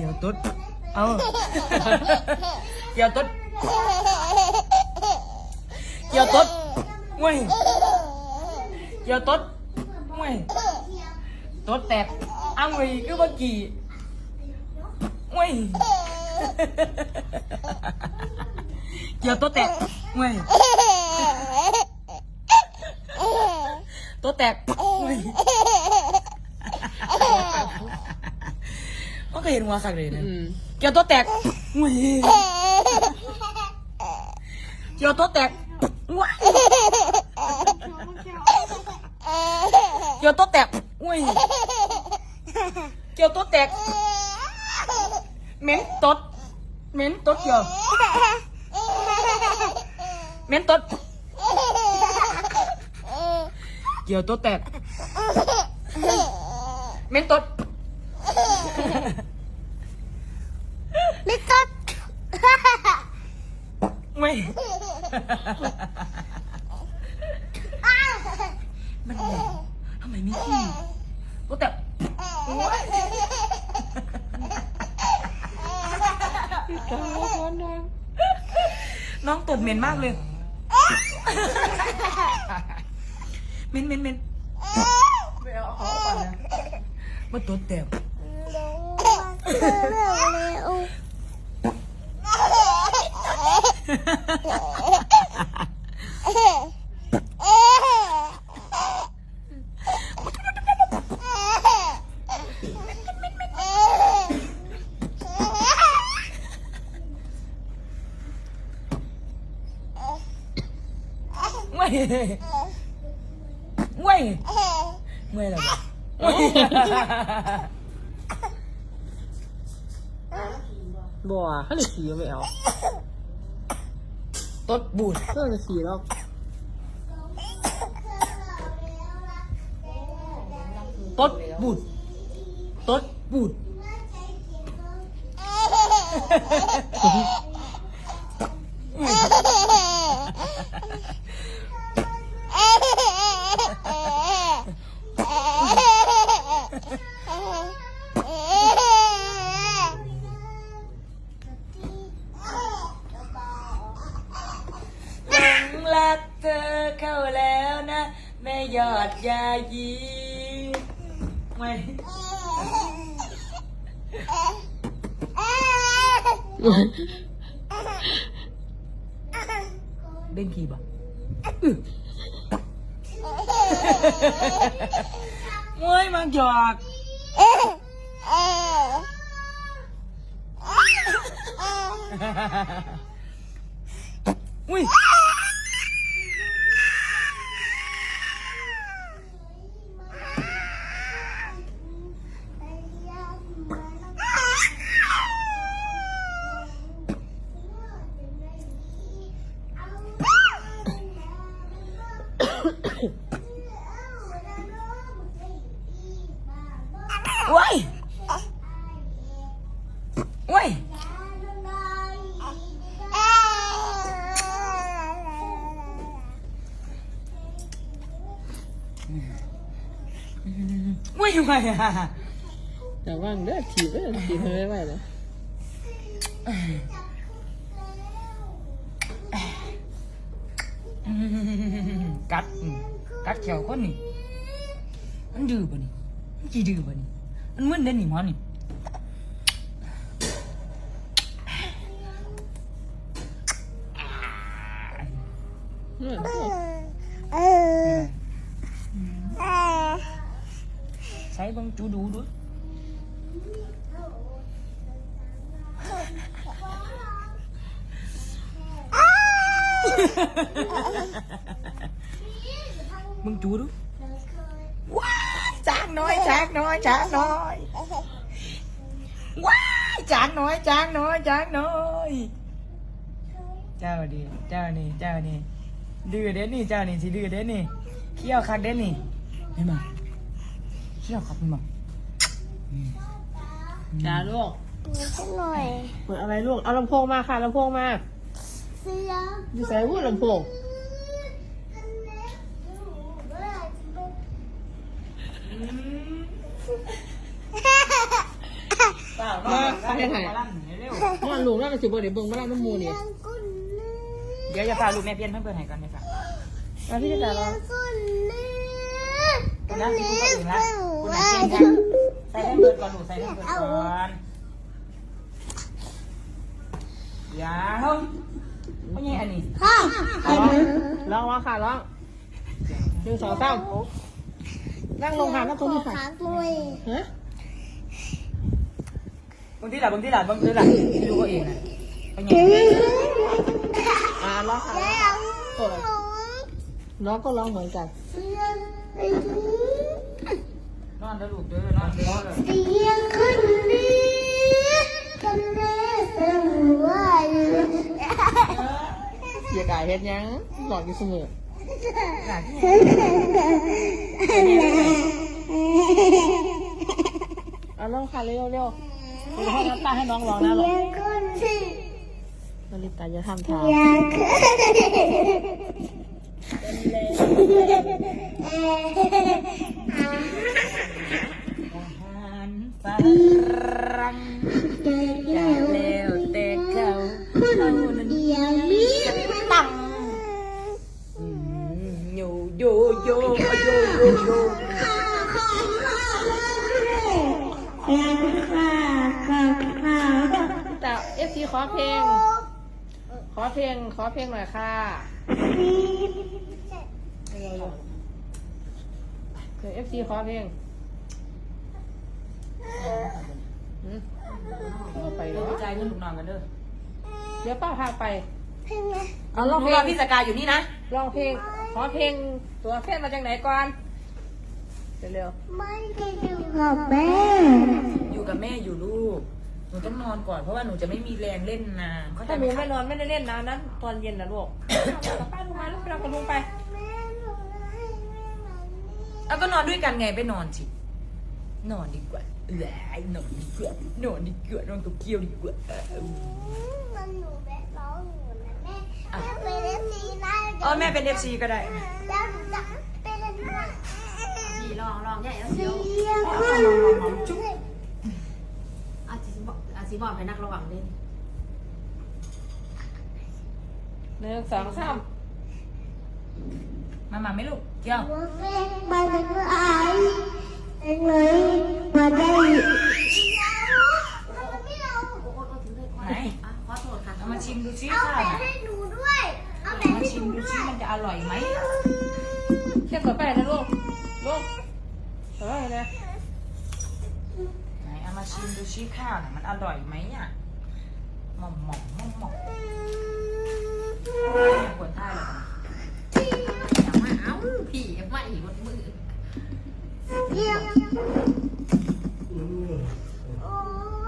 กี่ยวตุ๊ดเอาเกี่ยวตุ๊ดเกี่ยวตุ๊ดเว้ยเกี่ยวตุ๊ดเว้ยตุ๊ดแตกอ้างเว้ยคือเมื่อกี้เว้ยเกี่ยวตุ๊ดแตกเว้ยตุ๊ดแตกเว้ย มันก็เห็นหัวสักเลยนะอืมเกี่ยวตัวแตกอุ้ยเกี่ยวตัวแตกว้ายเกี่ยวตัวแตกอุ้ยเกี่ยวตัวแตกเหม็นตดเหม็นตดเกี่ยวเหม็นตดเกี่ยวตัวแตกเหม็นตด ไม่ต้องไม่ มันเหม็นทำไมไม่ขี้ก็แต่น้องตดเหม็นมากเลยเหม็นเหม็นเหม็นไม่เอาเขาไปนะมาตดแต่ ไม่ไม่ไม่หรอกไม่ บัวเขาเลยขี่ไม่เอาตดบูดเพื่อนจะขี่แล้วตดบูดตดบูด รักเธอเข้าแล้วนะ แม่ยอดยายีไม่เด้งขี่บ่อื้อโอ้ยมันหยอกอุ้ย เว้ยเว้ยอะแต่ว่างเด้อขี่เด้อขี่เธอไม่ไหวเลยอืมกัดอืมกัดเขียวคนนี่มันดื้อป่ะนี่มันจีดื้อป่ะนี่มันมึนเด่นนี่หมอนี่อืม ใช้บังจูดูด้วยมึงจูดูว้ายจางน้อยจางน้อยจางน้อยว้ายจางน้อยจางน้อยจางน้อยเจ้าดีเจ้านี่เจ้านี่ดื้อเด้นนี่เจ้านี่สิดื้อเด้นนี่เขี้ยวคักเด้นนี่เห็นไหม ขี้ยวคักเห็นไหมจ้าลูกหน่อยเปิดอะไรลูก เอาลำโพงมาค่ะลำโพงมาเสียอยู่ใส่พูดลำโพงเปล่ารอมาลั่นเร็วนอนลูกนั่นมันสิบ่ได้เบิ่งมาแล้วน้ำมูนี่กุนเลยเดี๋ยวจะพาลูกแม่เพี้ยนเพื่อนให้ก่อนเลยค่ะมาพี่จ๋าลองกุนเลยคุณน้าสิคุณก็ถึงละ คุณน้าเก่งค่ะใส่ให้เบิร์ดก่อนลูใส่ให้เบิร์ดก่อนอย่าวเพราะยังอันนี้พ่อลองลองค่ะลองหนึ่งสองสามนั่งลงค่ะนั่งตรงนี้ค่ะขาด้วยฮะบางทีหล่ะบางทีหล่ะบางทีหล่ะดูก็เองนะเพราะยังอ่าลองค่ะร้องก็ร้องเหมือนกัน นอนแล้วลูกเด้อนอนเด้อเสียงขึ้นนี้กันเลยสวยอย่ากายเฮ็ดยังหลอกอยู่เสมอเอาลองค่ะเร็วเร็วเดี๋ยวให้น้ำตาให้น้องร้องนะลูกยงขึ้นาฬิตาจะทำทางเสียงขึ้นเอ่ออาารฝรั่งอย่าแล้วแต่เขาเขานั้นเดียวนี้ตังโยโยโยโยโยโยแต่เอฟซีขอเพลง ขอเพลง ขอเพลงหน่อยค่ะเร็วๆเดี๋ยวเอฟซีขอเพลงหืมเอาไป เดี๋ เดี๋ ย ยว ว ใจายเงินลูกน้องกันเด้อเดี๋ยวป้าพาไปเอาลองเพลงพี่สกายอยู่นี่นะร้องเพลง ขอเพลงตัวเฟซมาจากไหนก่อนเร็วไม่ได้อยู่กับแม่อยู่กับแม่อยู่ลูกหนูต้องนอนก่อนเพราะว่าหนูจะไม่มีแรงเล่นนานเข้าๆใจถ้าหไหมนูคะไม่นอนไม่ได้เล่นนะนั้นตอนเย็นนะลูกกับป้าลูกมาลูกไปรับกับลุงไป แม่หนูให้แม่มานี่ เอาก็นอนด้วยกันไงไปนอนสินอนดีกว่า เออนอนดีกว่านอนดีกว่านอนกับเกียวดีกว่าเออมันหนูแบบร้องอยู่นะแม่แม่ไปเล่นนี้นะเออแม่เป็นเอฟซีก็ได้แล้วหนูจะไปเล่นด้วยพี่ลองลองใหญ่แล้วเสีเดี๋ยวยงขึ้นจุ๊บอาจสิบอกอาจสิบอกให้นักระวังเล่นหนึ่งสองสามมามาไหม่ลูกเกียวแม่มาถึงไอ้ เองเลยมาได้ไม่เอาโอ้โอ้โอ้ถึงเลยขอไหนอะขอโทษค่ะเอามาชิมดูซิเอาค่ะแต่ให้หนูด้วย เอาแต่มาให้ชิหมนูดูด้ซิวยมันจะอร่อยไหมเทียบกับไปนะลูก ลูกเออเนี่ยไหนเอามาชิมดูซิข้าวน่ะมันอร่อยไหมอะหม่อมหม่อมหม่อมหม่อมเนี่ยปวดท้ายแล้วกันอย่ามาเอ้าพี่ไม่หมดมือ 예. 어.